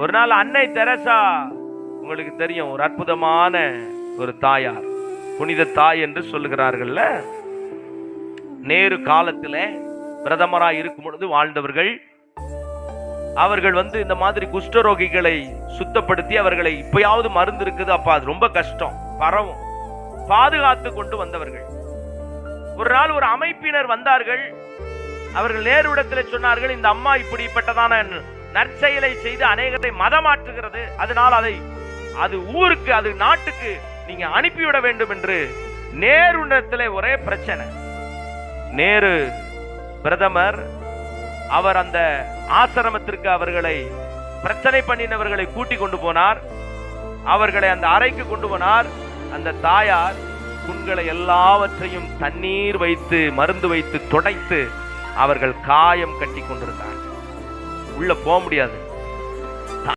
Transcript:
ஒரு நாள் அன்னை தெரசா உங்களுக்கு தெரியும் ஒரு அற்புதமான ஒரு தாயார் புனித தாய் என்று சொல்லுகிறார்கள்ல. நேரு காலத்தில் பிரதமராக இருக்கும் பொழுது வாழ்ந்தவர்கள் அவர்கள் வந்து இந்த மாதிரி குஷ்டரோகிகளை சுத்தப்படுத்தி அவர்களை இப்பயாவது மருந்து இருக்குது அப்போ அது ரொம்ப கஷ்டம் பரவும். பாதுகாத்து கொண்டு வந்தவர்கள். ஒரு நாள் ஒரு அமைப்பினர் வந்தார்கள். அவர்கள் நேருடத்தில் சொன்னார்கள் இந்த அம்மா இப்படிப்பட்டதான நற்செயலை செய்து அநேகத்தை மதமாற்றுகிறது. அதனால் அதை அது ஊருக்கு அது நாட்டுக்கு நீங்க அனுப்பிவிட வேண்டும் என்று நேருடத்திலே ஒரே பிரச்சனை. நேரு பிரதமர் அவர் அந்த ஆசிரமத்திற்கு அவர்களை பிரச்சனை பண்ணினவர்களை கூட்டிக் கொண்டு போனார். அவர்களை அந்த அறைக்கு கொண்டு போனார். அந்த தாயார் புண்களை எல்லாவற்றையும் தண்ணீர் வைத்து மருந்து வைத்து துடைத்து அவர்கள் காயம் கட்டி கொண்டிருந்தார் உள்ள போக முடியாது.